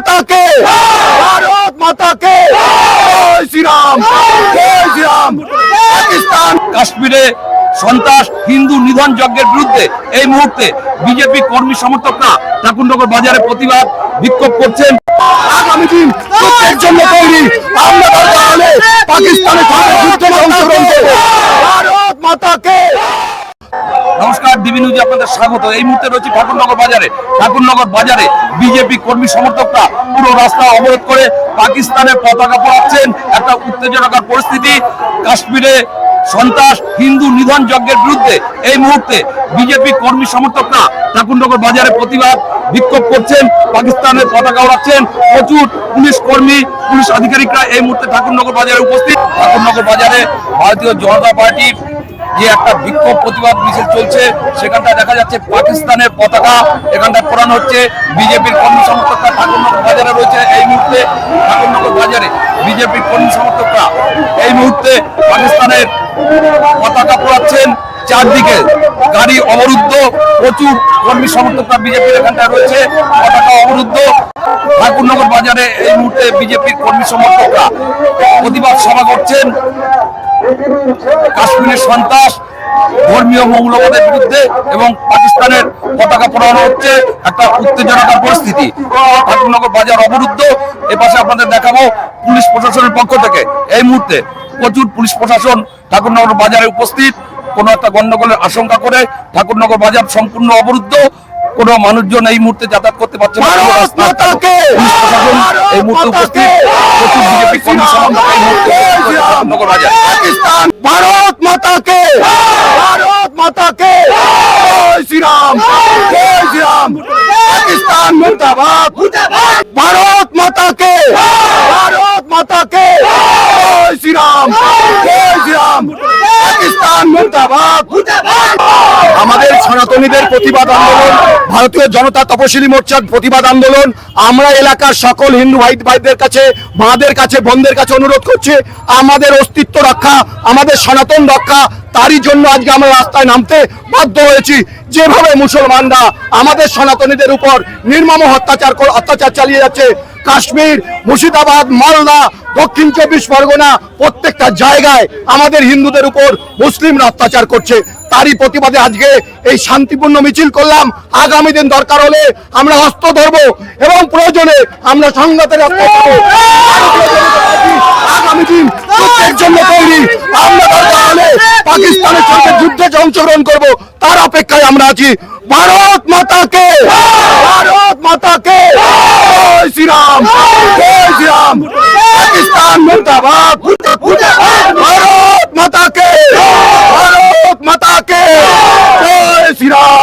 মাতা ভারত মাতা কে জয় শ্রীরাম। জয় শ্রীরাম। পাকিস্তান, কাশ্মীরে সন্ত্রাস, হিন্দু নিধন যজ্ঞের বিরুদ্ধে এই মুহূর্তে বিজেপি কর্মী সমর্থকরা ঠাকুরনগর বাজারে প্রতিবাদ বিক্ষোভ করছেন। আগামী দিন যুদ্ধের জন্য তৈরি। আমরা পাকিস্তানের সঙ্গে যুদ্ধে অংশগ্রহণ করব ভারত মাতা কে নমস্কার ডিবি নিউজে আপনাদের স্বাগত। এই মুহূর্তে রয়েছে ঠাকুরনগর বাজারে। ঠাকুরনগর বাজারে বিজেপি কর্মী সমর্থকরা পুরো রাস্তা অবরোধ করে পাকিস্তানের পতাকা পড়াচ্ছেন। একটা পরিস্থিতি। কাশ্মীরে সন্ত্রাস, হিন্দু নিধন যজ্ঞের বিরুদ্ধে এই মুহূর্তে বিজেপি কর্মী সমর্থকরা ঠাকুরনগর বাজারে প্রতিবাদ বিক্ষোভ করছেন। পাকিস্তানের পতাকা ওড়াচ্ছেন। প্রচুর পুলিশ কর্মী, পুলিশ আধিকারিকরা এই মুহূর্তে ঠাকুরনগর বাজারে উপস্থিত। ঠাকুরনগর বাজারে ভারতীয় জনতা পার্টির যে একটা বিক্ষোভ প্রতিবাদ মিছিল চলছে, সেখানটায় দেখা যাচ্ছে পাকিস্তানের পতাকা, এখানটায় পড়ানো হচ্ছে। বিজেপির কর্মী সমর্থকরা ঠাকুরনগর বাজারে রয়েছে এই মুহূর্তে। ঠাকুরনগর বাজারে বিজেপির কর্মী সমর্থকরা এই মুহূর্তে পাকিস্তানের পতাকা পড়াচ্ছেন। চারদিকে গাড়ি অবরুদ্ধ, প্রচুর কর্মী সমর্থকরা বিজেপির এখানটায় রয়েছে। পতাকা অবরুদ্ধ। ঠাকুরনগর বাজারে এই মুহূর্তে বিজেপির কর্মী সমর্থকরা প্রতিবাদ সভা করছেন। কাশ্মীরের সন্ত্রাস, ধর্মীয় মৌলবাদের বিরুদ্ধে এবং পাকিস্তানের পতাকা পড়ানো হচ্ছে একটা উত্তেজনকর পরিস্থিতি। ঠাকুরনগর বাজার অবরুদ্ধ। এপাশে আপনাদের দেখাবো পুলিশ প্রশাসনের পক্ষ থেকে। এই মুহূর্তে প্রচুর পুলিশ প্রশাসন ঠাকুরনগর বাজারে উপস্থিত। কোনো একটা গন্ডগোলের আশঙ্কা করে ঠাকুরনগর বাজার সম্পূর্ণ অবরুদ্ধ। কোনো মানুষজন এই মুহূর্তে যাতায়াত করতে পারছে না। এই মুহূর্তে উপস্থিত। প্রচুর বিজেপি কর্মী সমর্থক এই মুহূর্তে উপস্থিত। বাজার। ভারত মাতা কে ভারত মাতা কে জয় শ্রীরাম! জয় শ্রীরাম! পাকিস্তান মুর্দাবাদ! ভারত মাতা কে ভারত মাতা কে জয় শ্রীরাম! জয় শ্রীরাম! পাকিস্তান মুর্দাবাদ! সনাতনীদের প্রতিবাদ আন্দোলন, ভারতীয় জনতা তপশিলি মোর্চার প্রতিবাদ আন্দোলন। আমরা এলাকার সকল হিন্দু ভাই ভাইদের কাছে, মাদের কাছে, বোনদের কাছে অনুরোধ করছি, আমাদের অস্তিত্ব রক্ষা, আমাদের সনাতন রক্ষা, তারই জন্য আজকে আমরা রাস্তায় নামতে বাধ্য হয়েছি। যেভাবে মুসলমানরা আমাদের সনাতনীদের উপর নির্মম অত্যাচার কর- অত্যাচার চালিয়ে যাচ্ছে কাশ্মীর, মুর্শিদাবাদ, মালদা, দক্ষিণ চব্বিশ পরগনা, প্রত্যেকটা জায়গায় আমাদের হিন্দুদের উপর মুসলিমরা অত্যাচার করছে। তারই প্রতিবাদে আজকে এই শান্তিপূর্ণ মিছিল করলাম। আগামী দিন দরকার হলে আমরা অস্ত্র ধরবো এবং প্রয়োজনে আমরা সংঘাতের আগামী দিন যুদ্ধের জন্য তৈরি। আমরা দরকার হলে পাকিস্তানের সঙ্গে যুদ্ধে অংশগ্রহণ করব। তার অপেক্ষায় আমরা আছি। ভারত মাতা কে ভারত মাতাকে! শ্রীরাম! জয় শ্রীরাম পাকিস্তান মুর্দাবাদ ভারত মাতা কে ভারত মাতা কে জয় শ্রীরাম জয় শ্রীরাম